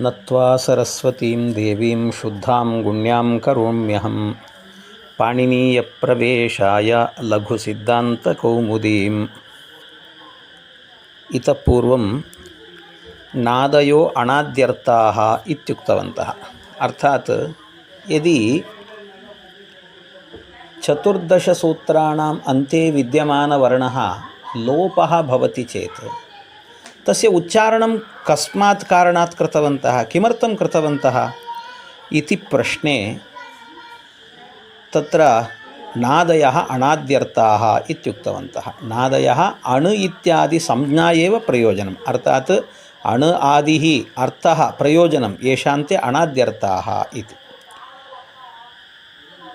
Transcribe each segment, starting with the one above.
నత్వా సరస్వతీం దేవీం శుద్ధాం గుణ్యాం కరోమ్యహం. పాణినీయ పాణినీయప్రవేశాయ లఘుసిద్ధాంతకౌముదీం ఇత పూర్వం నాదయో అనాద్యర్థా ఇత్యుక్తవంత. అర్థాత్ ఇది చతుర్దశ సూత్రాణం అంతే విద్యమానవర్ణ లోప భవతి చేత్. ತಸ್ಯ ಉಚ್ಚಾರಣಂ ಕಸ್ಮಾತ್ ಕಾರಣಾತ್ ಕೃತವಂತಹ ಕಿಮರ್ಥಂ ಕೃತವಂತಹ ಇತಿ ಪ್ರಶ್ನೆ ತತ್ರ ನಾದಯ ಅನಾದ್ಯರ್ಥ ಇತ್ಯುಕ್ತವಂತಹ ನಾದಯ ಅಣು ಇತ್ಯಾದಿ ಸಂಜ್ಞಾ ಏವ ಪ್ರಯೋಜನ ಅರ್ಥಾತ್ ಅಣು ಆದಿ ಅರ್ಥ ಪ್ರಯೋಜನ ಯಶಾಂತೆ ಅನಾದ್ಯರ್ಥ ಇತಿ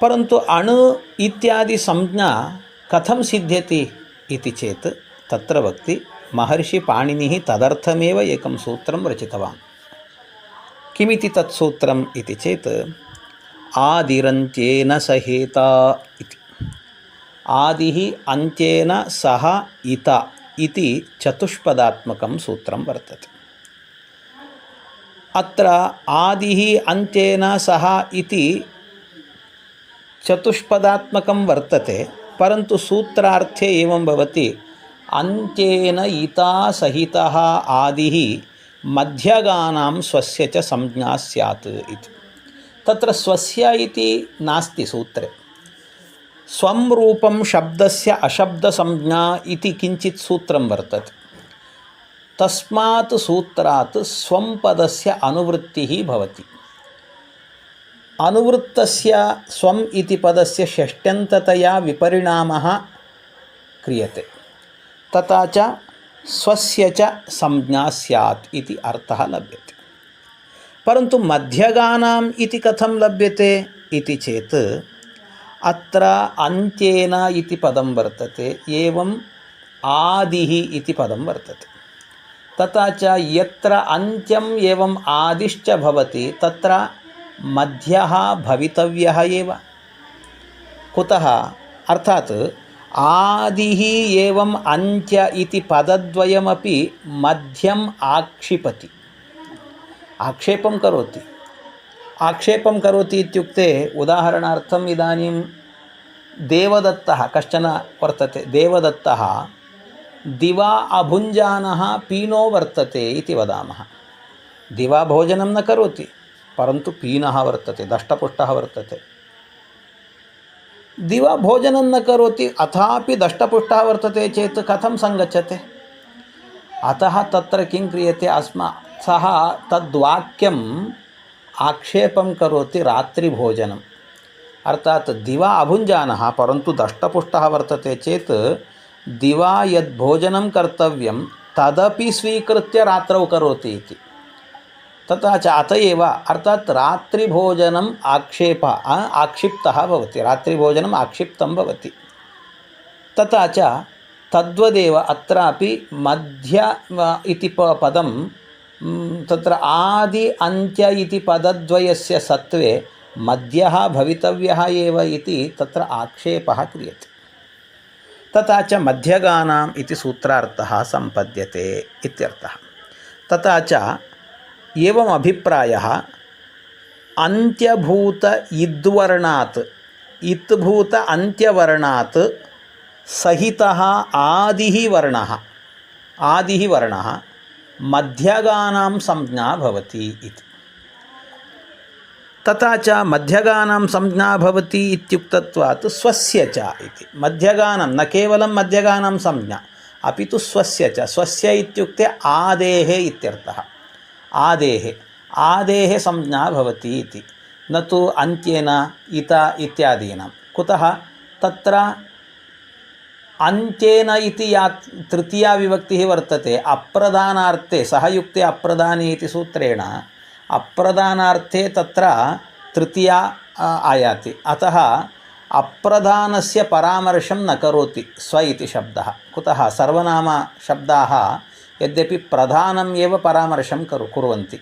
ಪರಂತು ಅಣು ಇತ್ಯಾದಿ ಸಂಜ್ಞಾ ಕಥಂ ಸಿದ್ಧತಿ ಇತಿ ಚೇತ್ ತತ್ರ ವಕ್ತಿ మహర్షి పాణిని తదర్థమేవ ఏకం సూత్రం రచితవాన్. కిమితి తత్సూత్రం ఇది చేత్ ఆదిరంత్యేన సహేత ఇది. ఆది అంత్యేన సహ ఇత ఇది చతుష్పదాత్మకం సూత్రం వర్తతే. అత్ర ఆది అంత్యేన సహ ఇది చతుష్పదాత్మకం వర్తతే పరంతు సూత్రార్థే ఏం భవతి అంత్యేన ఇతా సహిత ఆది మధ్యగానాం స్వస్య చ సంజ్ఞా స్యాత్ ఇది. తత్ర స్వస్య ఇది నాస్తి సూత్రే. స్వం రూపం శబ్దస్య అశబ్ద సంజ్ఞా ఇది కించిత్ సూత్రం వర్తతే. తస్మాత్ సూత్రాత్ స్వం పదస్య అనువృత్తి భవతి. అనువృత్తస్య స్వం ఇది పదస్య షష్ట్యంతతయా విపరిణామ క్రియతే. तथा च स्वस्य च संज्ञा स्यात् इति अर्थः लभ्यते परन्तु मध्यगानाम् इति कथं लभ्यते इति चेत् अत्र अन्त्येन इति पदं वर्तते एवम् आदिः इति पदं वर्तते तथा च यत्र अन्त्यम् एवम् आदिश्च भवति तत्र मध्यः भवितव्यः एव कुतः अर्थात् आदिः एवम् अन्त्य इति पदद्वयमपि मध्यम् आक्षिपति। आक्षेपं करोति। आक्षेपं करोति इत्युक्ते उदाहरणार्थम् इदानीं देवदत्तः कश्चन वर्तते देवदत्तः दिवा अभुञ्जानः पीनो वर्तते इति वदामः। दिवा भोजनं न करोति परन्तु पीनः वर्तते दष्टपुष्टः वर्तते। दिवा भोजनं न करोति अथापि दष्टपुष्टः वर्तते चेत् कथं सङ्गच्छते? अतः तत्र किं क्रियते अस्मा सः तद्वाक्यम् आक्षेपं करोति रात्रिभोजनम्। अर्थात् दिवा अभुञ्जानः परन्तु दष्टपुष्टः वर्तते चेत् दिवा यद्भोजनं कर्तव्यं तदपि स्वीकृत्य रात्रौ करोति इति। తథా చ అత ఏవ అర్థాత్ రాత్రిభోజనం ఆక్షేప ఆక్షిప్త భవతి. రాత్రిభోజనం ఆక్షిప్తం భవతి. తథా చ తద్వదేవ అత్రాపి మధ్య ఇది పదం తత్ర ఆది అంత్య ఇది పదద్వయస్య సత్వే మధ్య భవితవ్య ఏవ ఇది తత్ర ఆక్షేప క్రియతే. తథా చ మధ్యగానాం ఇది సూత్రార్థ సంపద్యతే ఇత్యర్థ. తథా చ ఏమభిప్రాయ అంత్యభూత ఇద్వర్ణాత్. ఇత్భూత అంత్యవర్ణాత్ సహిత ఆది వర్ణ. ఆది వర్ణ. మధ్యగానాం సంజ్ఞా భవతి ఇది. తథా చ మధ్యగానం సంజ్ఞా భవతి ఇత్యుక్తత్వాత్ స్వస్య చ ఇది. మధ్యగానం న కేవలం మధ్యగానం సంజ్ఞ. అపితు స్వస్య చ. స్వస్య ఇత్యుక్తే ఆదేహే ఇత్యర్థः. ఆదేహే. ఆదేహే సంజ్ఞా భవతి ఇది. నతు అంత్యేన ఇత ఇత్యాదీనాం. కుత తత్ర అంత్యేన ఇది యా తృతీయా విభక్తి వర్తతే. అప్రధానార్థే సహయుక్తే అప్రధాని ఇది సూత్రేణ. అప్రధానార్థే తత్ర తృతీయా ఆయాతి. అత అప్రధానస్య పరామర్శం నకరోతి స్వ ఇది శబ్ద. కుతः సర్వనామ శబ్దాः यद्यपि प्रधानम् एव परामर्शं करु कुर्वन्ति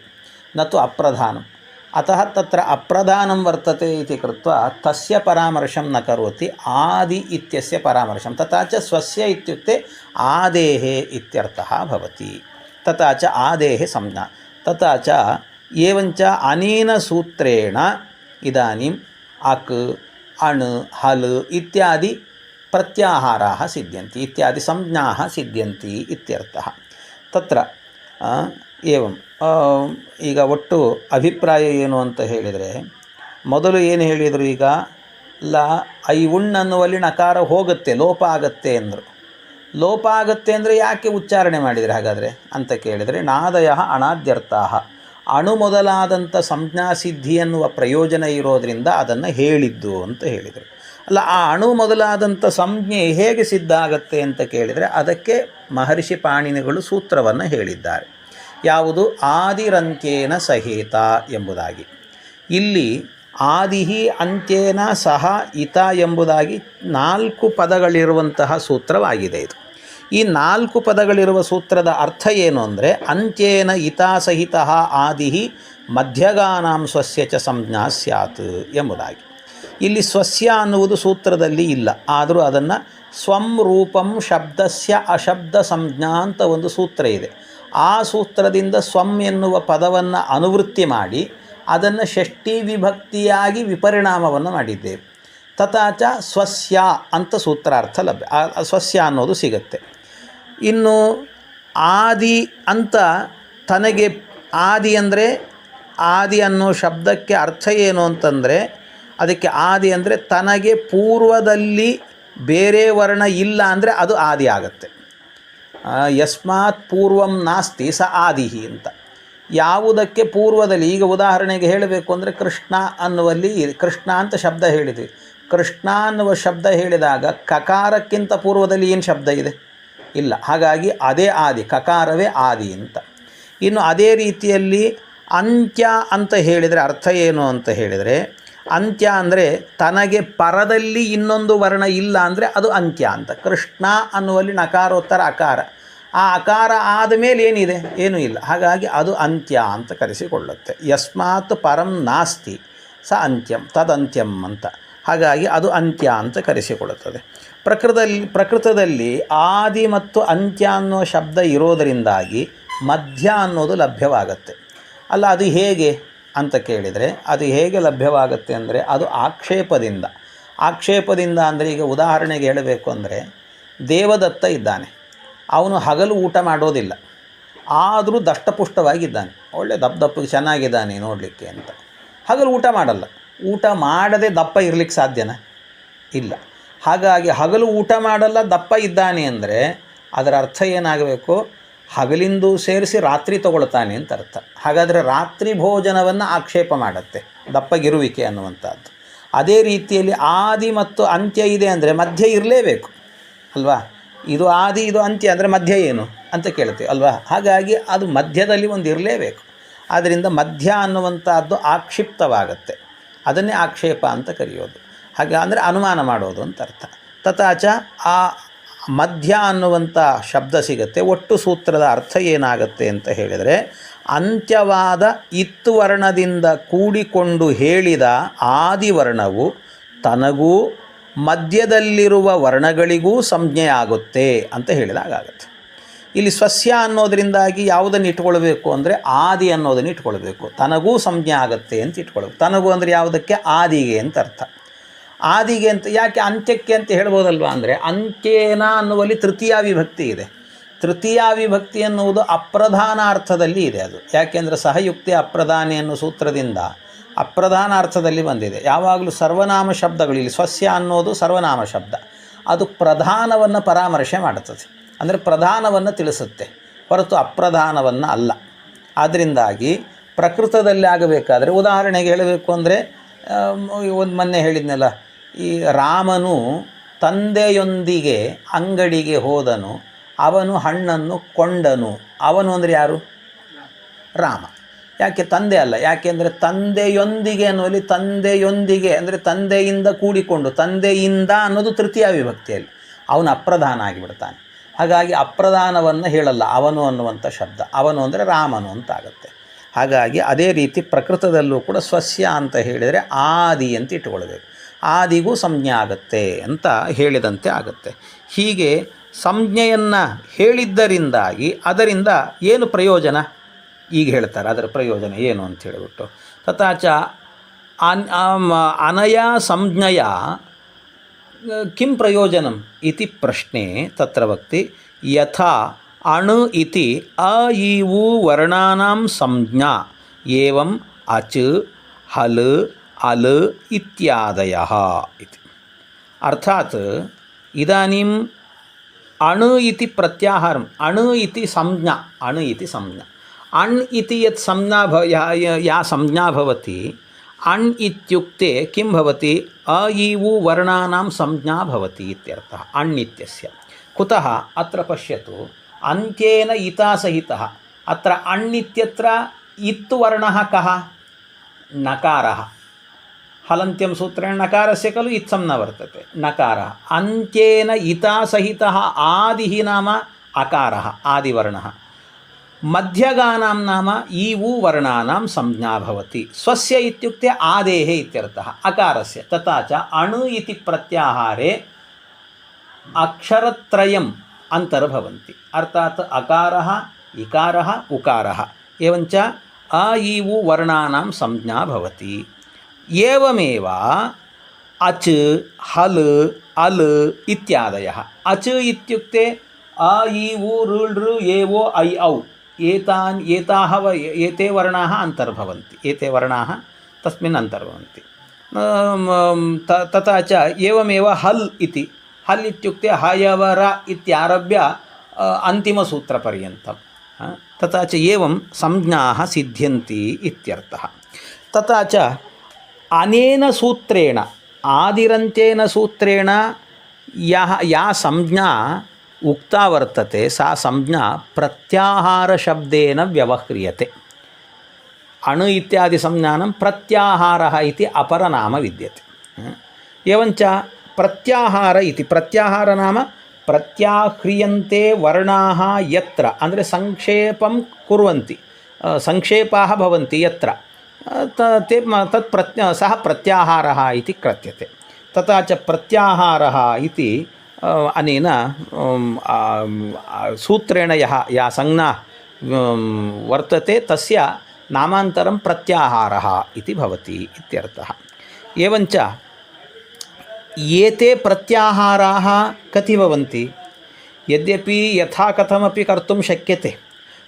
न तु अप्रधानम् अतः तत्र अप्रधानं वर्तते इति कृत्वा तस्य परामर्शं न करोति आदि इत्यस्य परामर्शं तथा च स्वस्य इत्युक्ते आदेः इत्यर्थः भवति तथा च आदेः संज्ञा तथा च एवञ्च अनेन सूत्रेण इदानीम् अक् अण् हल् इत्यादि प्रत्याहाराः सिद्ध्यन्ति इत्यादि संज्ञाः सिद्ध्यन्ति इत्यर्थः ತತ್ರ ಏವಂ. ಈಗ ಒಟ್ಟು ಅಭಿಪ್ರಾಯ ಏನು ಅಂತ ಹೇಳಿದರೆ, ಮೊದಲು ಏನು ಹೇಳಿದರು ಈಗ, ಲ, ಐ ಉಣ್ ಅನ್ನುವಲ್ಲಿ ನಕಾರ ಹೋಗುತ್ತೆ, ಲೋಪ ಆಗತ್ತೆ ಅಂದರು. ಲೋಪ ಆಗತ್ತೆ ಅಂದರೆ ಯಾಕೆ ಉಚ್ಚಾರಣೆ ಮಾಡಿದರೆ ಹಾಗಾದರೆ ಅಂತ ಕೇಳಿದರೆ, ನಾದಯ ಅನಾದ್ಯರ್ಥ ಅಣು ಮೊದಲಾದಂಥ ಸಂಜ್ಞಾಸಿದ್ಧಿ ಎನ್ನುವ ಪ್ರಯೋಜನ ಇರೋದರಿಂದ ಅದನ್ನು ಹೇಳಿದ್ದು ಅಂತ ಹೇಳಿದರು. ಅಲ್ಲ, ಆ ಅಣು ಮೊದಲಾದಂಥ ಸಂಜ್ಞೆ ಹೇಗೆ ಸಿದ್ಧ ಆಗತ್ತೆ ಅಂತ ಕೇಳಿದರೆ, ಅದಕ್ಕೆ ಮಹರ್ಷಿ ಪಾಣಿನಿಗಳು ಸೂತ್ರವನ್ನು ಹೇಳಿದ್ದಾರೆ. ಯಾವುದು? ಆದಿರಂತ್ಯೇನ ಸಹಿತ ಎಂಬುದಾಗಿ. ಇಲ್ಲಿ ಆದಿಹಿ ಅಂತ್ಯೇನ ಸಹ ಹಿತ ಎಂಬುದಾಗಿ ನಾಲ್ಕು ಪದಗಳಿರುವಂತಹ ಸೂತ್ರವಾಗಿದೆ ಇದು. ಈ ನಾಲ್ಕು ಪದಗಳಿರುವ ಸೂತ್ರದ ಅರ್ಥ ಏನು ಅಂದರೆ, ಅಂತ್ಯೇನ ಇತಾ ಸಹಿತ ಆದಿಹಿ ಮಧ್ಯಗಾನಾಂ ಸ್ವಸ್ಯ ಚ ಸಂಜ್ಞಾ ಸ್ಯಾತ್ ಎಂಬುದಾಗಿ. ಇಲ್ಲಿ ಸ್ವಸ್ಯ ಅನ್ನುವುದು ಸೂತ್ರದಲ್ಲಿ ಇಲ್ಲ, ಆದರೂ ಅದನ್ನು ಸ್ವಂ ರೂಪಂ ಶಬ್ದಸ್ಯ ಅಶಬ್ದ ಸಂಜ್ಞಾ ಅಂತ ಒಂದು ಸೂತ್ರ ಇದೆ. ಆ ಸೂತ್ರದಿಂದ ಸ್ವಂ ಎನ್ನುವ ಪದವನ್ನು ಅನುವೃತ್ತಿ ಮಾಡಿ ಅದನ್ನು ಷಷ್ಠಿ ವಿಭಕ್ತಿಯಾಗಿ ವಿಪರಿಣಾಮವನ್ನು ಮಾಡಿದ್ದೇವೆ. ತಥಾಚ ಸ್ವಸ್ಯ ಅಂತ ಸೂತ್ರಾರ್ಥ ಲಭ್ಯ. ಸ್ವಸ್ಯ ಅನ್ನೋದು ಸಿಗುತ್ತೆ. ಇನ್ನು ಆದಿ ಅಂತ ತನಗೆ ಆದಿ ಅಂದರೆ ಆದಿ ಅನ್ನೋ ಶಬ್ದಕ್ಕೆ ಅರ್ಥ ಏನು ಅಂತಂದರೆ ಅದಕ್ಕೆ ಆದಿ ಅಂದರೆ ತನಗೆ ಪೂರ್ವದಲ್ಲಿ ಬೇರೆ ವರ್ಣ ಇಲ್ಲ ಅಂದರೆ ಅದು ಆದಿ ಆಗತ್ತೆ. ಯಸ್ಮಾತ್ ಪೂರ್ವಂ ನಾಸ್ತಿ ಸ ಆದಿಹಿ ಅಂತ. ಯಾವುದಕ್ಕೆ ಪೂರ್ವದಲ್ಲಿ ಈಗ ಉದಾಹರಣೆಗೆ ಹೇಳಬೇಕು ಅಂದರೆ ಕೃಷ್ಣ ಅನ್ನುವಲ್ಲಿ ಕೃಷ್ಣ ಅಂತ ಶಬ್ದ ಹೇಳಿದ್ವಿ. ಕೃಷ್ಣ ಅನ್ನುವ ಶಬ್ದ ಹೇಳಿದಾಗ ಕಕಾರಕ್ಕಿಂತ ಪೂರ್ವದಲ್ಲಿ ಏನು ಶಬ್ದ ಇದೆ? ಇಲ್ಲ. ಹಾಗಾಗಿ ಅದೇ ಆದಿ, ಕಕಾರವೇ ಆದಿ ಅಂತ. ಇನ್ನು ಅದೇ ರೀತಿಯಲ್ಲಿ ಅಂತ್ಯ ಅಂತ ಹೇಳಿದರೆ ಅರ್ಥ ಏನು ಅಂತ ಹೇಳಿದರೆ ಅಂತ್ಯ ಅಂದರೆ ತನಗೆ ಪರದಲ್ಲಿ ಇನ್ನೊಂದು ವರ್ಣ ಇಲ್ಲ ಅಂದರೆ ಅದು ಅಂತ್ಯ ಅಂತ. ಕೃಷ್ಣ ಅನ್ನುವಲ್ಲಿ ನಕಾರೋತ್ತರ ಅಕಾರ. ಆ ಅಕಾರ ಆದಮೇಲೆ ಏನಿದೆ? ಏನೂ ಇಲ್ಲ. ಹಾಗಾಗಿ ಅದು ಅಂತ್ಯ ಅಂತ ಕರೆಸಿಕೊಳ್ಳುತ್ತೆ. ಯಸ್ಮಾತ್ ಪರಂ ನಾಸ್ತಿ. ಸ ಅಂತ್ಯಂ ತದಂತ್ಯಂ ಅಂತ. ಹಾಗಾಗಿ ಅದು ಅಂತ್ಯ ಅಂತ ಕರೆಸಿಕೊಳ್ಳುತ್ತದೆ. ಪ್ರಕೃತದಲ್ಲಿ ಪ್ರಕೃತದಲ್ಲಿ ಆದಿ ಮತ್ತು ಅಂತ್ಯ ಅನ್ನೋ ಶಬ್ದ ಇರೋದರಿಂದಾಗಿ ಮಧ್ಯ ಅನ್ನೋದು ಲಭ್ಯವಾಗತ್ತೆ. ಅಲ್ಲ, ಅದು ಹೇಗೆ? ಅಂತ ಕೇಳಿದರೆ ಅದು ಹೇಗೆ ಲಭ್ಯವಾಗುತ್ತೆ ಅಂದರೆ ಅದು ಆಕ್ಷೇಪದಿಂದ. ಆಕ್ಷೇಪದಿಂದ ಅಂದರೆ ಈಗ ಉದಾಹರಣೆಗೆ ಹೇಳಬೇಕು ಅಂದರೆ ದೇವದತ್ತ ಇದ್ದಾನೆ. ಅವನು ಹಗಲು ಊಟ ಮಾಡೋದಿಲ್ಲ. ಆದರೂ ದಷ್ಟಪುಷ್ಟವಾಗಿದ್ದಾನೆ. ಒಳ್ಳೆ ದಪ್ಪ ದಪ್ಪಗೆ ಚೆನ್ನಾಗಿದ್ದಾನೆ ನೋಡಲಿಕ್ಕೆ ಅಂತ. ಹಗಲು ಊಟ ಮಾಡಲ್ಲ. ಊಟ ಮಾಡದೆ ದಪ್ಪ ಇರಲಿಕ್ಕೆ ಸಾಧ್ಯನಾ? ಇಲ್ಲ. ಹಾಗಾಗಿ ಹಗಲು ಊಟ ಮಾಡಲ್ಲ, ದಪ್ಪ ಇದ್ದಾನೆ ಅಂದರೆ ಅದರ ಅರ್ಥ ಏನಾಗಬೇಕು? ಹಗಲಿಂದು ಸೇರಿಸಿ ರಾತ್ರಿ ತಗೊಳ್ತಾನೆ ಅಂತ ಅರ್ಥ. ಹಾಗಾದರೆ ರಾತ್ರಿ ಭೋಜನವನ್ನು ಆಕ್ಷೇಪ ಮಾಡುತ್ತೆ ದಪ್ಪಗಿರುವಿಕೆ ಅನ್ನುವಂಥದ್ದು. ಅದೇ ರೀತಿಯಲ್ಲಿ ಆದಿ ಮತ್ತು ಅಂತ್ಯ ಇದೆ ಅಂದರೆ ಮಧ್ಯ ಇರಲೇಬೇಕು, ಅಲ್ವಾ? ಇದು ಆದಿ, ಇದು ಅಂತ್ಯ ಅಂದರೆ ಮಧ್ಯ ಏನು ಅಂತ ಕೇಳ್ತೀವಿ, ಅಲ್ವಾ? ಹಾಗಾಗಿ ಅದು ಮಧ್ಯದಲ್ಲಿ ಒಂದು ಇರಲೇಬೇಕು. ಆದ್ದರಿಂದ ಮಧ್ಯ ಅನ್ನುವಂಥದ್ದು ಆಕ್ಷಿಪ್ತವಾಗುತ್ತೆ. ಅದನ್ನೇ ಆಕ್ಷೇಪ ಅಂತ ಕರೆಯೋದು. ಹಾಗೆ ಅಂದರೆ ಅನುಮಾನ ಮಾಡೋದು ಅಂತ ಅರ್ಥ. ತಥಾಚ ಆ ಮಧ್ಯ ಅನ್ನುವಂಥ ಶಬ್ದ ಸಿಗುತ್ತೆ. ಒಟ್ಟು ಸೂತ್ರದ ಅರ್ಥ ಏನಾಗುತ್ತೆ ಅಂತ ಹೇಳಿದರೆ, ಅಂತ್ಯವಾದ ಇತ್ತು ವರ್ಣದಿಂದ ಕೂಡಿಕೊಂಡು ಹೇಳಿದ ಆದಿವರ್ಣವು ತನಗೂ ಮಧ್ಯದಲ್ಲಿರುವ ವರ್ಣಗಳಿಗೂ ಸಂಜ್ಞೆಯಾಗುತ್ತೆ ಅಂತ ಹೇಳಿದಾಗತ್ತೆ ಇಲ್ಲಿ ಸ್ವಸ್ಯ ಅನ್ನೋದರಿಂದಾಗಿ ಯಾವುದನ್ನು ಇಟ್ಕೊಳ್ಬೇಕು ಅಂದರೆ ಆದಿ ಅನ್ನೋದನ್ನು ಇಟ್ಕೊಳ್ಬೇಕು. ತನಗೂ ಸಂಜ್ಞೆ ಆಗುತ್ತೆ ಅಂತ ಇಟ್ಕೊಳ್ಬೇಕು. ತನಗೂ ಅಂದರೆ ಯಾವುದಕ್ಕೆ? ಆದಿಗೆ ಅಂತ ಅರ್ಥ. ಆದಿಗೆ ಅಂತ, ಯಾಕೆ ಅಂತ್ಯಕ್ಕೆ ಅಂತ ಹೇಳ್ಬೋದಲ್ವಾ ಅಂದರೆ, ಅಂತ್ಯೇನ ಅನ್ನುವಲ್ಲಿ ತೃತೀಯ ವಿಭಕ್ತಿ ಇದೆ. ತೃತೀಯ ವಿಭಕ್ತಿ ಎನ್ನುವುದು ಅಪ್ರಧಾನ ಅರ್ಥದಲ್ಲಿ ಇದೆ ಅದು. ಯಾಕೆಂದರೆ ಸಹಯುಕ್ತಿ ಅಪ್ರಧಾನಿ ಅನ್ನೋ ಸೂತ್ರದಿಂದ ಅಪ್ರಧಾನ ಅರ್ಥದಲ್ಲಿ ಬಂದಿದೆ. ಯಾವಾಗಲೂ ಸರ್ವನಾಮ ಶಬ್ದಗಳು, ಇಲ್ಲಿ ಸ್ವಸ್ಯ ಅನ್ನೋದು ಸರ್ವನಾಮ ಶಬ್ದ. ಅದು ಪ್ರಧಾನವನ್ನು ಪರಾಮರ್ಶೆ ಮಾಡುತ್ತದೆ. ಅಂದರೆ ಪ್ರಧಾನವನ್ನು ತಿಳಿಸುತ್ತೆ. ಹೊರತು ಅಪ್ರಧಾನವನ್ನು ಅಲ್ಲ. ಆದ್ದರಿಂದಾಗಿ ಪ್ರಕೃತದಲ್ಲಿ ಆಗಬೇಕಾದರೆ, ಉದಾಹರಣೆಗೆ ಹೇಳಬೇಕು ಅಂದರೆ ಒಂದು ಮೊನ್ನೆ ಹೇಳಿದ್ನಲ್ಲ ಈ ರಾಮನು ತಂದೆಯೊಂದಿಗೆ ಅಂಗಡಿಗೆ ಹೋದನು, ಅವನು ಹಣ್ಣನ್ನು ಕೊಂಡನು. ಅವನು ಅಂದರೆ ಯಾರು? ರಾಮ. ಯಾಕೆ ತಂದೆ ಅಲ್ಲ? ಯಾಕೆಂದರೆ ತಂದೆಯೊಂದಿಗೆ ಅನ್ನುವಲ್ಲಿ ತಂದೆಯೊಂದಿಗೆ ಅಂದರೆ ತಂದೆಯಿಂದ ಕೂಡಿಕೊಂಡು, ತಂದೆಯಿಂದ ಅನ್ನೋದು ತೃತೀಯ ವಿಭಕ್ತಿಯಲ್ಲಿ. ಅವನು ಅಪ್ರಧಾನ ಆಗಿಬಿಡ್ತಾನೆ. ಹಾಗಾಗಿ ಅಪ್ರಧಾನವನ್ನು ಹೇಳಲ್ಲ, ಅವನು ಅನ್ನುವಂಥ ಶಬ್ದ. ಅವನು ಅಂದರೆ ರಾಮನು ಅಂತ ಆಗುತ್ತೆ ಹಾಗಾಗಿ ಅದೇ ರೀತಿ ಪ್ರಕೃತದಲ್ಲೂ ಕೂಡ ಸ್ವಸ್ಯ ಅಂತ ಹೇಳಿದರೆ ಆದಿ ಅಂತ ಇಟ್ಕೊಳ್ಬೇಕು ಆದಿಗೂ ಸಂಜ್ಞೆ ಆಗುತ್ತೆ ಅಂತ ಹೇಳಿದಂತೆ ಆಗುತ್ತೆ. ಹೀಗೆ ಸಂಜ್ಞೆಯನ್ನು ಹೇಳಿದ್ದರಿಂದಾಗಿ ಅದರಿಂದ ಏನು ಪ್ರಯೋಜನ? ಈಗ ಹೇಳ್ತಾರೆ, ಅದರ ಪ್ರಯೋಜನ ಏನು ಅಂತ ಹೇಳಿಬಿಟ್ಟು. ತಥಾಚ ಅನ್ ಅನಯ ಸಂಜ್ಞೆಯ, ಕಿಂ ಪ್ರಯೋಜನಂ ಇತಿ ಪ್ರಶ್ನೆ ತತ್ರ ವಕ್ತಿ ಯಥಾ ಅಣು ಇತಿ ಅ ಇವು ವರ್ಣಾನಾಂ ಸಂಜ್ಞಾ, ಏವಂ ಅಚ್, ಹಲ್ अल् इत्यादयः इति। अर्थात् इदानीम् अणु इति प्रत्याहारम् अणु इति संज्ञा अणु इति संज्ञा। अण् इति यत् संज्ञा भव या या- संज्ञा भवति अण् इत्युक्ते किं भवति? अ इ उ वर्णानां संज्ञा भवति इत्यर्थः अण् इत्यस्य। कुतः? अत्र पश्यतु। अन्त्येन इतासहितः। अत्र अण् इत्यत्र इत् वर्णः कः? नकारः। हलन्त्यं सूत्रेण नकारस्य खलु इत्थं न वर्तते नकारः अन्त्येन इता सहितः आदिः नाम अकारः आदिवर्णः मध्यगानां नाम इ उ वर्णानां संज्ञा भवति स्वस्य इत्युक्ते आदेः इत्यर्थः अकारस्य तथा च अणु इति प्रत्याहारे अक्षरत्रयम् अन्तर्भवन्ति अर्थात् अकारः इकारः उकारः एवञ्च अ इ उ वर्णानां संज्ञा भवति ఏవమేవా? అచ్ హల్ అల్ ఇత్యాదయ. అచ్ ఇత్యుక్తే అ ఈ ఉ రు ఏ ఓ ఐ ఔ. ఏతాన్ ఏతాः ఏతే వర్ణాः అంతర్భవంతి. ఏతే వర్ణాः తస్మిన్ అంతర్భవంతి. తథా ఏవమేవ? హల్ ఇది హల్ ఇత్యుక్తే హయవర ఇత్యారభ్య అంతిమసూత్రపర్యంతం. తథా చ ఏవం? సంజ్ఞాः సిద్ధ్యంతి ఇత్యర్థ. తథా ಅನೇನ ಸೂತ್ರೇಣ, ಆದಿರಂತೇನ ಸೂತ್ರೇಣ ಯಾ ಯಾ ಸಂಜ್ಞಾ ಉಕ್ತಾ ವರ್ತತೆ, ಸಾ ಸಂಜ್ಞಾ ಪ್ರತ್ಯಾಹಾರ ಶಬ್ದೇನ ವ್ಯವಹ್ರಿಯತೆ. ಅಣು ಇತ್ಯಾದಿ ಸಂಜ್ಞಾನ ಪ್ರತ್ಯಾಹಾರ ಇತಿ ಅಪರ ನಾಮ ವಿದ್ಯತೆ. ಏವಂಚ ಪ್ರತ್ಯಾಹಾರ ಇತಿ, ಪ್ರತ್ಯಾಹಾರ ನಾಮ ಪ್ರತ್ಯಾಹ್ರಿಯಂತೆ ವರ್ಣಾ ಯತ್ರ, ಅಂದರೆ ಸಂಕ್ಷೇಪಂ ಕುರುವಂತಿ ಸಂಕ್ಷೇಪಾ ಭವಂತಿ ಯತ್ರ. ते तत् प्रत्य सः प्रत्याहारः इति कथ्यते। तथा च प्रत्याहारः इति अनेन सूत्रेण यः या संज्ञा वर्तते तस्य नामान्तरं प्रत्याहारः इति भवति इत्यर्थः। एवञ्च एते प्रत्याहाराः कति भवन्ति? यद्यपि यथा कथमपि कर्तुं शक्यते।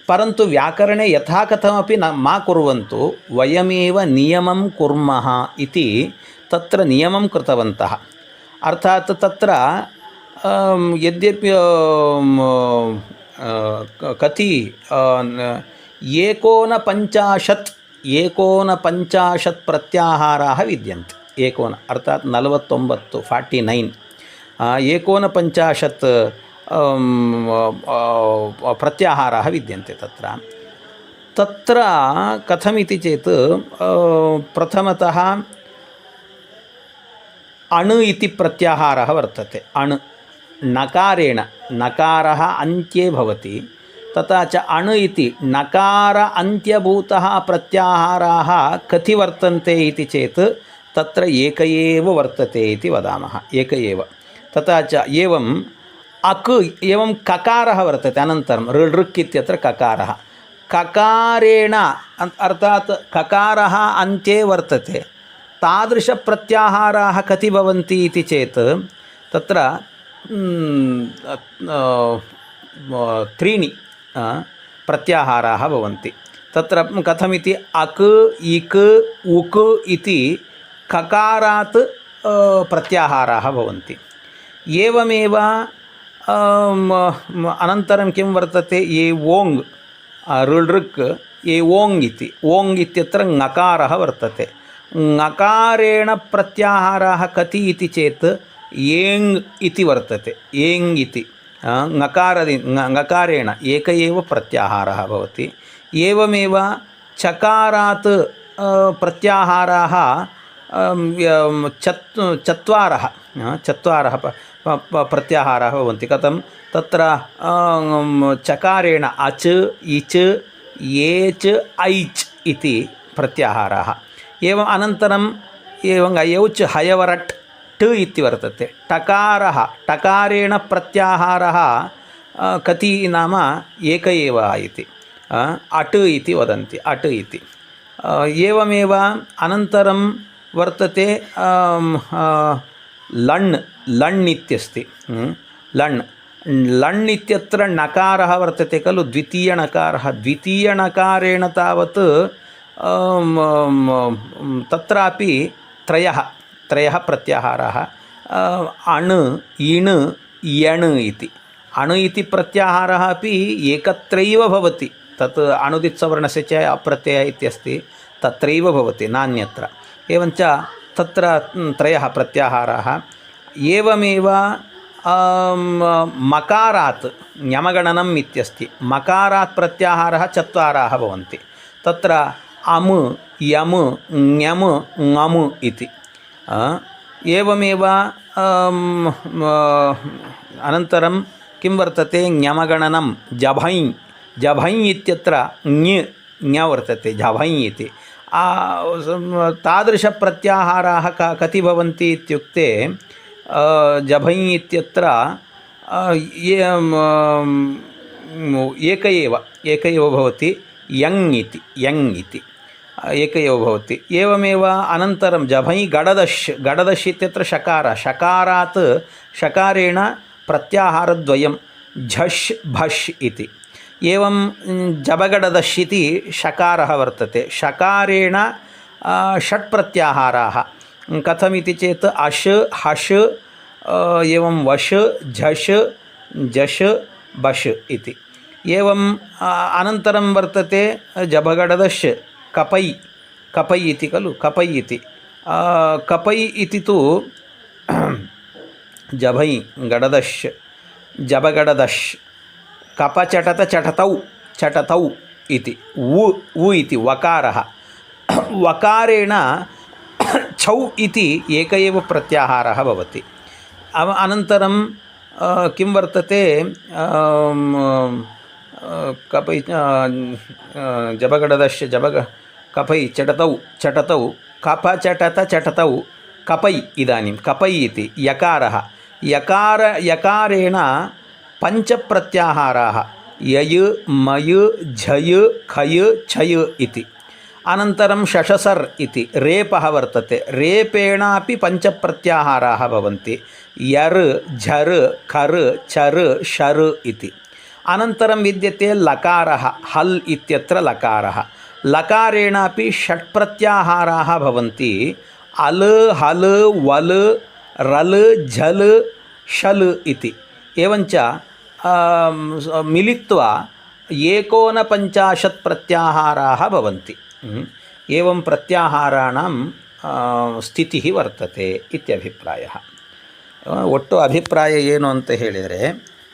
ಪರಂತು ವ್ಯಾಕರಣೆ ಯಥಾಕಥಮಿ ನ ಮಾ ಕುರುವಂತು ವಯಮೇವ ನಿಯಮಂ ಕುರ್ಮಃ ಇತಿ ತತ್ರ ನಿಯಮಂ ಕೃತವಂತಹ ಅರ್ಥಾತ್ ತತ್ರ ಯದ್ಯಪಿ ಕತಿ ಏಕೋನ ಪಂಚಾಶತ್ ಏಕೋನ ಪಂಚಾಶತ್ ಪ್ರತ್ಯಾಹಾರಾ ವಿದ್ಯಂತೆ. ಏಕೋನ, ಅರ್ಥಾತ್ ನಲವತ್ತೊಂಬತ್ತು, ಫಾರ್ಟಿ ನೈನ್. ಏಕೋನ ಪಂಚಾಶತ್ प्रत्याहाराः विद्यन्ते तत्र. तत्र कथमिति चेत् प्रथमतः अणु इति प्रत्याहारः वर्तते. अणु नकारेण नकारः अन्त्ये भवति. तथा च अणु इति नकार अन्त्यभूतः प्रत्याहाराः कति वर्तन्ते इति चेत् तत्र एक एव वर्तते इति वदामः. एक एव. तथा च एवम् अक् एवं ककारः वर्तते अनन्तरं ऋऋक् इत्यत्र ककारः ककारेण अन्- अर्थात् ककारः अन्त्ये वर्तते तादृशप्रत्याहाराः कति भवन्ति इति चेत् तत्र म्, अ, अ, त्रीणि अ, प्रत्याहाराः भवन्ति तत्र कथमिति अक् इक् उक् इति ककारात् अ, प्रत्याहाराः भवन्ति एवमेव अम्, म- अनन्तरं किं वर्तते ये ओङ् ऋलृक् ये ओङ् इति ओङ् इत्यत्र ङकारः वर्तते ङकारेण प्रत्याहाराः कति इति चेत् एङ् इति वर्तते एङ् इति अ, ङकारदि ङ- ङकारेण एक एव प्रत्याहारः भवति एवमेव चकारात् अ, प्रत्याहाराः अं, यं, चत् चत्वारः अ, चत्वारः प- प- प- प्रत्याहाराः भवन्ति कथं तत्र चकारेण अच् इच् एच् ऐच् इति प्रत्याहाराः एवम् अनन्तरम् एवम् यौच् हयवरट् ट इति वर्तते टकारः टकारेण प्रत्याहारः कति नाम एक एव इति अट् इति वदन्ति अट् इति एवमेव अनन्तरं वर्तते ಅನಂತರಂ ವರ್ತತೆ ಆಮ್, ಆ, ಲಣ್ ಲಣ್ ಇತ್ಯಸ್ತಿ ಹ್ಮ್? ಲಣ್ ಲಣ್ ಇತ್ಯತ್ರ ನಕಾರः वर्तते खलु द्वितीयणकारः द्वितीयणकारेण तावत् आम्, आम्, तत्रापि त्रयः त्रयः प्रत्याहाराः आ, अण् इण् यण् इति अणु इति प्रत्याहारः अपि एकत्रैव भवति तत् अणुदित्सवर्णस्य च अप्रत्ययः इत्यस्ति तत्रैव भवति नान्यत्र एवञ्च तत्र म्, त्रयः प्रत्याहाराः एवमेव आम्, मकारात् ञमगणनम् इत्यस्ति मकारात् प्रत्याहारः चत्वाराः भवन्ति तत्र अम् यम् ङम् ङम् इति आ, एवमेव आम्, म, अनन्तरं किं वर्तते ञमगणनं जभञ् जभञ् इत्यत्र ञ ञ वर्तते झभञ् इति आ, सं- तादृशप्रत्याहाराः क कति भवन्ति इत्युक्ते आ, जभञ् इत्यत्र आ, ये म, एक एव एक एव भवति यङ् इति यङ् इति एक एव भवति एवमेव अनन्तरं जभञ् गडदश् गडदश् इत्यत्र शकार शकारात् शकारेण प्रत्याहारद्वयं झष् भष् इति एवं जबगडदश् इति शकारः वर्तते शकारेण आ, षट् प्रत्याहाराः कथमिति चेत् अश् हश् आ, एवं वश् झष् जश् बश् इति एवं आ, अनन्तरं वर्तते जबगडदश् कपै कपै इति खलु कपै इति आ, कपै इति तु जभै गडदश् जबगडदश् కపచటత చటతౌ చటతౌ ఇది. ఉ ఉ ఇది వకార. వకారేణ చౌ ఇది ఏక ఏవ ప్రత్యాహార అనంతరం కిం వర్తతే కపై జబగడదశ్య జబగ కపై చటతౌ చటతౌ కప చటత చటతౌ కపై ఇదానీం కపై ఇది యకార. యకార యకారేణ पञ्चप्रत्याहाराः यय् मय् झय् खय् छय् इति। अनन्तरं शशसर् इति रेपः वर्तते। रेपेणापि पञ्चप्रत्याहाराः भवन्ति। यर् झर् खर् छर् शर् इति। अनन्तरं विद्यते लकारः हल् इत्यत्र लकारः। लकारेणापि षट्प्रत्याहाराः भवन्ति। अल् हल् वल् रल् झल् शल् इति। एवञ्च ಮಿಲಿತ್ವ ಏಕೋನಪಂಚಾಶತ್ ಪ್ರತ್ಯಾಹಾರಾः ಭವಂತಿ. ಏವಂ ಪ್ರತ್ಯಾಹಾರಾಣ ಸ್ಥಿತಿ ವರ್ತತೆ ಇತ್ಯಭಿಪ್ರಾಯ. ಒಟ್ಟು ಅಭಿಪ್ರಾಯ ಏನು ಅಂತ ಹೇಳಿದರೆ,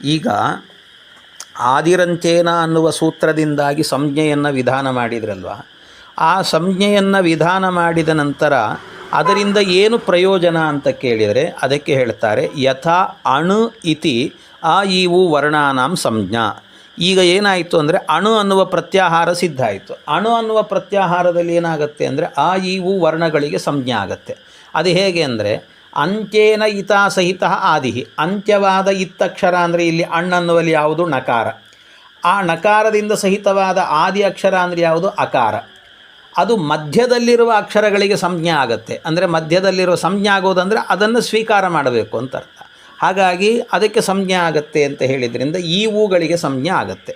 ಈಗ ಆದಿರಂಚೇನ ಅನ್ನುವ ಸೂತ್ರದಿಂದಾಗಿ ಸಂಜ್ಞೆಯನ್ನು ವಿಧಾನ ಮಾಡಿದ್ರಲ್ವ? ಆ ಸಂಜ್ಞೆಯನ್ನು ವಿಧಾನ ಮಾಡಿದ ನಂತರ ಅದರಿಂದ ಏನು ಪ್ರಯೋಜನ ಅಂತ ಕೇಳಿದರೆ, ಅದಕ್ಕೆ ಹೇಳ್ತಾರೆ, ಯಥಾ ಅಣು ಇತಿ ಆ ಇವು ವರ್ಣಾನಾಂ ಸಂಜ್ಞಾ. ಈಗ ಏನಾಯಿತು ಅಂದರೆ ಅಣು ಅನ್ನುವ ಪ್ರತ್ಯಾಹಾರ ಸಿದ್ಧ ಆಯಿತು. ಅಣು ಅನ್ನುವ ಪ್ರತ್ಯಾಹಾರದಲ್ಲಿ ಏನಾಗುತ್ತೆ ಅಂದರೆ ಆ ಇವು ವರ್ಣಗಳಿಗೆ ಸಂಜ್ಞೆ ಆಗುತ್ತೆ. ಅದು ಹೇಗೆ ಅಂದರೆ ಅಂತ್ಯೇನ ಇತಾ ಸಹಿತ ಆದಿ ಅಂತ್ಯವಾದ ಇತ್ತಕ್ಷರ ಅಂದರೆ ಇಲ್ಲಿ ಅಣ್ಣನ್ನುವಲ್ಲಿ ಯಾವುದು? ನಕಾರ. ಆ ನಕಾರದಿಂದ ಸಹಿತವಾದ ಆದಿ ಅಕ್ಷರ ಅಂದರೆ ಯಾವುದು? ಅಕಾರ. ಅದು ಮಧ್ಯದಲ್ಲಿರುವ ಅಕ್ಷರಗಳಿಗೆ ಸಂಜ್ಞೆ ಆಗುತ್ತೆ. ಅಂದರೆ ಮಧ್ಯದಲ್ಲಿರುವ ಸಂಜ್ಞೆ ಆಗೋದಂದರೆ ಅದನ್ನು ಸ್ವೀಕಾರ ಮಾಡಬೇಕು ಅಂತ ಅರ್ಥ. ಹಾಗಾಗಿ ಅದಕ್ಕೆ ಸಂಜ್ಞೆ ಆಗುತ್ತೆ ಅಂತ ಹೇಳಿದ್ರಿಂದ ಈ ಹೂಗಳಿಗೆ ಸಂಜ್ಞೆ ಆಗತ್ತೆ.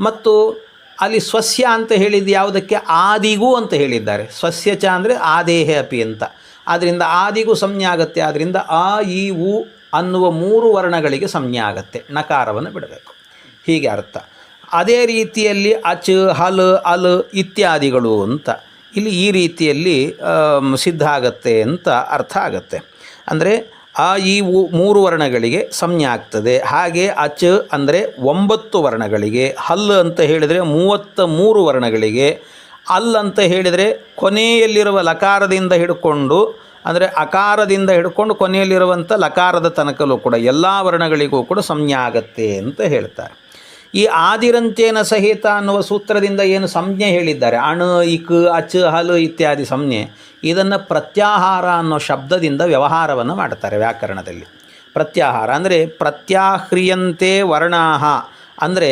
ಮತ್ತು ಅಲ್ಲಿ ಸ್ವಸ್ಯ ಅಂತ ಹೇಳಿದ್ದು ಯಾವುದಕ್ಕೆ? ಆದಿಗೂ ಅಂತ ಹೇಳಿದ್ದಾರೆ. ಸ್ವಸ್ಯ ಚ ಅಂದರೆ ಆದೇಹ ಅಪಿ ಅಂತ. ಆದ್ದರಿಂದ ಆದಿಗೂ ಸಂಜ್ಞೆ ಆಗುತ್ತೆ. ಆದ್ದರಿಂದ ಆ, ಈ, ಉ ಅನ್ನುವ ಮೂರು ವರ್ಣಗಳಿಗೆ ಸಂಜ್ಞೆ ಆಗುತ್ತೆ. ನಕಾರವನ್ನು ಬಿಡಬೇಕು. ಹೀಗೆ ಅರ್ಥ. ಅದೇ ರೀತಿಯಲ್ಲಿ ಅಚ್, ಹಲ್, ಅಲ್ ಇತ್ಯಾದಿಗಳು ಅಂತ. ಇಲ್ಲಿ ಈ ರೀತಿಯಲ್ಲಿ ಸಿದ್ಧ ಆಗತ್ತೆ ಅಂತ ಅರ್ಥ ಆಗತ್ತೆ. ಅಂದರೆ ಆ ಈ ಮೂರು ವರ್ಣಗಳಿಗೆ ಸಂಜ್ಞೆ ಆಗ್ತದೆ. ಹಾಗೆ ಅಚ್ ಅಂದರೆ ಒಂಬತ್ತು ವರ್ಣಗಳಿಗೆ, ಹಲ್ ಅಂತ ಹೇಳಿದರೆ ಮೂವತ್ತ ಮೂರು ವರ್ಣಗಳಿಗೆ, ಅಲ್ ಅಂತ ಹೇಳಿದರೆ ಕೊನೆಯಲ್ಲಿರುವ ಲಕಾರದಿಂದ ಹಿಡ್ಕೊಂಡು, ಅಂದರೆ ಅಕಾರದಿಂದ ಹಿಡ್ಕೊಂಡು ಕೊನೆಯಲ್ಲಿರುವಂಥ ಲಕಾರದ ತನಕಲ್ಲೂ ಕೂಡ ಎಲ್ಲ ವರ್ಣಗಳಿಗೂ ಕೂಡ ಸಂಜ್ಞೆ ಆಗತ್ತೆ ಅಂತ ಹೇಳ್ತಾರೆ. ಈ ಆದಿರಂತೇನ ಸಹಿತ ಅನ್ನುವ ಸೂತ್ರದಿಂದ ಏನು ಸಂಜ್ಞೆ ಹೇಳಿದ್ದಾರೆ. ಅಣ, ಇಕ್, ಅಚ್, ಹಲು ಇತ್ಯಾದಿ ಸಂಜ್ಞೆ. ಇದನ್ನು ಪ್ರತ್ಯಾಹಾರ ಅನ್ನೋ ಶಬ್ದದಿಂದ ವ್ಯವಹಾರವನ್ನು ಮಾಡ್ತಾರೆ ವ್ಯಾಕರಣದಲ್ಲಿ. ಪ್ರತ್ಯಾಹಾರ ಅಂದರೆ ಪ್ರತ್ಯಾಹ್ರಿಯಂತೆ ವರ್ಣಾಹ. ಅಂದರೆ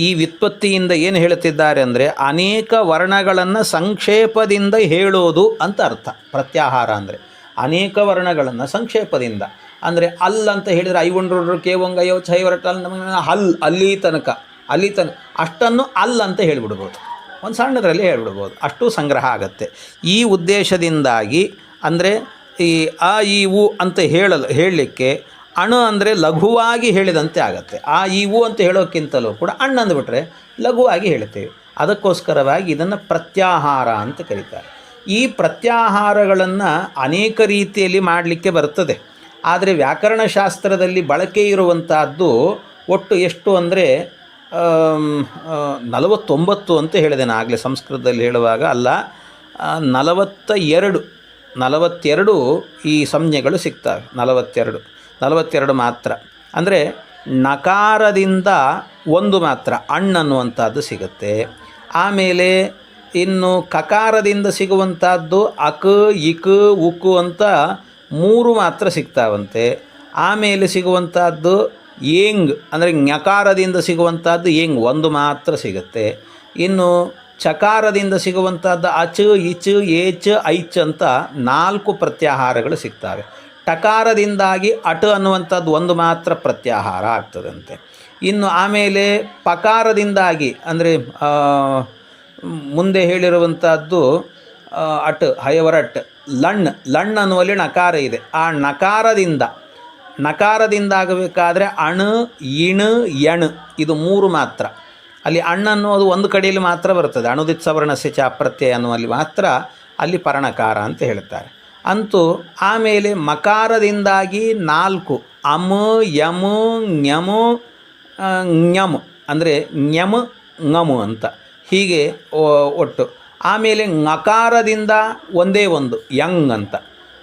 ಈ ವ್ಯುತ್ಪತ್ತಿಯಿಂದ ಏನು ಹೇಳುತ್ತಿದ್ದಾರೆ ಅಂದರೆ ಅನೇಕ ವರ್ಣಗಳನ್ನು ಸಂಕ್ಷೇಪದಿಂದ ಹೇಳೋದು ಅಂತ ಅರ್ಥ. ಪ್ರತ್ಯಾಹಾರ ಅಂದರೆ ಅನೇಕ ವರ್ಣಗಳನ್ನು ಸಂಕ್ಷೇಪದಿಂದ. ಅಂದರೆ ಅಲ್ ಅಂತ ಹೇಳಿದರೆ ಐವಂಡ್ರು ಕೇವಂಗಯೋ ಚೈವರಟಲ್ ನಮಗೆ ಹಲ್, ಅಲ್ಲಿ ತನಕ ಅಲ್ಲಿ ತನಕ. ಅಷ್ಟನ್ನು ಅಲ್ ಅಂತ ಹೇಳಿಬಿಡ್ಬೋದು. ಒಂದು ಸಣ್ಣದರಲ್ಲಿ ಹೇಳ್ಬಿಡ್ಬೋದು. ಅಷ್ಟು ಸಂಗ್ರಹ ಆಗುತ್ತೆ. ಈ ಉದ್ದೇಶದಿಂದಾಗಿ ಅಂದರೆ ಈ ಆ, ಈ, ಉ ಅಂತ ಹೇಳಲು, ಹೇಳಲಿಕ್ಕೆ ಅಣು ಅಂದರೆ ಲಘುವಾಗಿ ಹೇಳಿದಂತೆ ಆಗತ್ತೆ. ಆ, ಈ, ಉ ಅಂತ ಹೇಳೋಕ್ಕಿಂತಲೂ ಕೂಡ ಅಣ್ಣ ಅಂದುಬಿಟ್ರೆ ಲಘುವಾಗಿ ಹೇಳ್ತೇವೆ ಅದಕ್ಕೋಸ್ಕರವಾಗಿ ಇದನ್ನು ಪ್ರತ್ಯಾಹಾರ ಅಂತ ಕರೀತಾರೆ. ಈ ಪ್ರತ್ಯಾಹಾರಗಳನ್ನು ಅನೇಕ ರೀತಿಯಲ್ಲಿ ಮಾಡಲಿಕ್ಕೆ ಬರ್ತದೆ. ಆದರೆ ವ್ಯಾಕರಣಶಾಸ್ತ್ರದಲ್ಲಿ ಬಳಕೆ ಇರುವಂತಹದ್ದು ಒಟ್ಟು ಎಷ್ಟು ಅಂದರೆ ನಲವತ್ತೊಂಬತ್ತು ಅಂತ ಹೇಳಿದೆ ನಾನು ಆಗಲೇ ಸಂಸ್ಕೃತದಲ್ಲಿ ಹೇಳುವಾಗ. ಅಲ್ಲ ನಲವತ್ತ ಎರಡು ನಲವತ್ತೆರಡು ಈ ಸಂಜ್ಞೆಗಳು ಸಿಗ್ತವೆ, ನಲವತ್ತೆರಡು. ನಲವತ್ತೆರಡು ಮಾತ್ರ. ಅಂದರೆ ನಕಾರದಿಂದ ಒಂದು ಮಾತ್ರ, ಅಣ್ಣ ಅನ್ನುವಂಥದ್ದು ಸಿಗುತ್ತೆ. ಆಮೇಲೆ ಇನ್ನು ಕಕಾರದಿಂದ ಸಿಗುವಂಥದ್ದು ಅಕ್, ಇಕ್, ಉಕ್ಕು ಅಂತ ಮೂರು ಮಾತ್ರ ಸಿಗ್ತಾವಂತೆ. ಆಮೇಲೆ ಸಿಗುವಂಥದ್ದು ಏಂಗ್, ಅಂದರೆ ಞಕಾರದಿಂದ ಸಿಗುವಂಥದ್ದು ಏಂಗ್, ಒಂದು ಮಾತ್ರ ಸಿಗುತ್ತೆ. ಇನ್ನು ಚಕಾರದಿಂದ ಸಿಗುವಂಥದ್ದು ಅಚ್, ಇಚ್, ಏಚ್, ಐಚ್ ಅಂತ ನಾಲ್ಕು ಪ್ರತ್ಯಾಹಾರಗಳು ಸಿಗ್ತವೆ. ಟಕಾರದಿಂದಾಗಿ ಅಟ್ ಅನ್ನುವಂಥದ್ದು ಒಂದು ಮಾತ್ರ ಪ್ರತ್ಯಾಹಾರ ಆಗ್ತದಂತೆ. ಇನ್ನು ಆಮೇಲೆ ಪಕಾರದಿಂದಾಗಿ, ಅಂದರೆ ಮುಂದೆ ಹೇಳಿರುವಂಥದ್ದು ಅಟ ಹಯವರಟ್ ಲಣ್ ಲಣ್ ಅನ್ನುವಲ್ಲಿ ನಕಾರ ಇದೆ. ಆ ನಕಾರದಿಂದ ಆಗಬೇಕಾದ್ರೆ ಅಣು ಇಣು ಎಣ್ ಇದು ಮೂರು ಮಾತ್ರ. ಅಲ್ಲಿ ಅಣ್ಣ ಅನ್ನೋದು ಒಂದು ಕಡೆಯಲ್ಲಿ ಮಾತ್ರ ಬರ್ತದೆ. ಅಣುದಿತ್ ಸವರ್ಣ ಚ ಪ್ರತ್ಯಯ ಅನ್ನುವಲ್ಲಿ ಮಾತ್ರ ಅಲ್ಲಿ ಪರ್ಣಕಾರ ಅಂತ ಹೇಳ್ತಾರೆ. ಅಂತೂ ಆಮೇಲೆ ಮಕಾರದಿಂದಾಗಿ ನಾಲ್ಕು ಅಮ ಯಮು ಆ, ಞಮು ಅಂದರೆ ಞಮು ಅಂತ. ಹೀಗೆ ಒಟ್ಟು. ಆಮೇಲೆ ಅಕಾರದಿಂದ ಒಂದೇ ಒಂದು, ಯಂಗ್ ಅಂತ.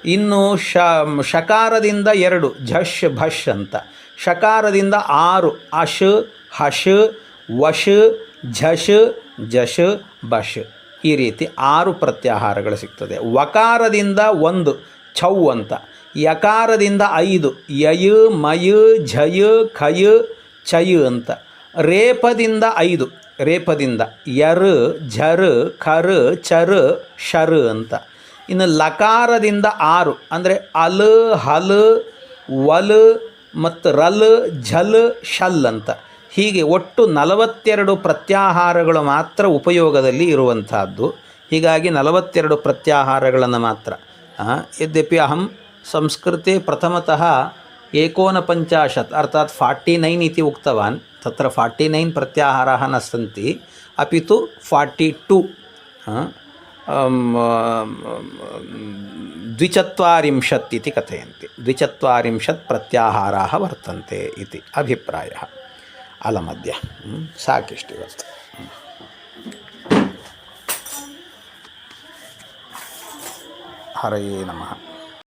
ಇನ್ನು ಶ, ಶಕಾರದಿಂದ ಎರಡು ಝಶ್ ಭಶ್ ಅಂತ. ಶಕಾರದಿಂದ ಆರು, ಅಶ್, ಹಶ್, ವಶ್ ಝಶ್ ಜಶ್ ಬಶ್ ಈ ರೀತಿ ಆರು ಪ್ರತ್ಯಾಹಾರಗಳು ಸಿಗ್ತದೆ. ವಕಾರದಿಂದ ಒಂದು, ಛೌ ಅಂತ. ಯಕಾರದಿಂದ ಐದು ಯಯ್ ಮಯ ಝಯ್ ಖಯ್ ಚಯ ಅಂತ. ರೇಪದಿಂದ ಐದು ರೇಪದಿಂದ ಯರ್, ಝರ್, ಖರ್, ಚರ್, ಶರು ಅಂತ. ಇನ್ನು ಲಕಾರದಿಂದ ಆರು, ಅಂದರೆ ಅಲ್, ಹಲ್, ವಲ್ ಮತ್ತು ರಲ್, ಝಲ್, ಶಲ್ ಅಂತ. ಹೀಗೆ ಒಟ್ಟು ನಲವತ್ತೆರಡು ಪ್ರತ್ಯಾಹಾರಗಳು ಮಾತ್ರ ಉಪಯೋಗದಲ್ಲಿ ಇರುವಂತಹದ್ದು ಹೀಗಾಗಿ ನಲವತ್ತೆರಡು ಪ್ರತ್ಯಾಹಾರಗಳನ್ನು ಮಾತ್ರ. ಯದ್ಯಪಿ ಅಹಂ ಸಂಸ್ಕೃತಿ ಪ್ರಥಮತಃ ಏಕೋನಪಂಚಾಶತ್ ಅರ್ಥಾತ್ ಫಾರ್ಟಿ ನೈನ್ ಇತಿ ಉಕ್ತವಾನ್. तत्र फ़ार्टि नैन् प्रत्याहाराः न सन्ति अपि तु फ़ार्टि टु द्विचत्वारिंशत् इति कथयन्ति द्विचत्वारिंशत् प्रत्याहाराः वर्तन्ते इति अभिप्रायः अलमद्य वर्तते हरये नमः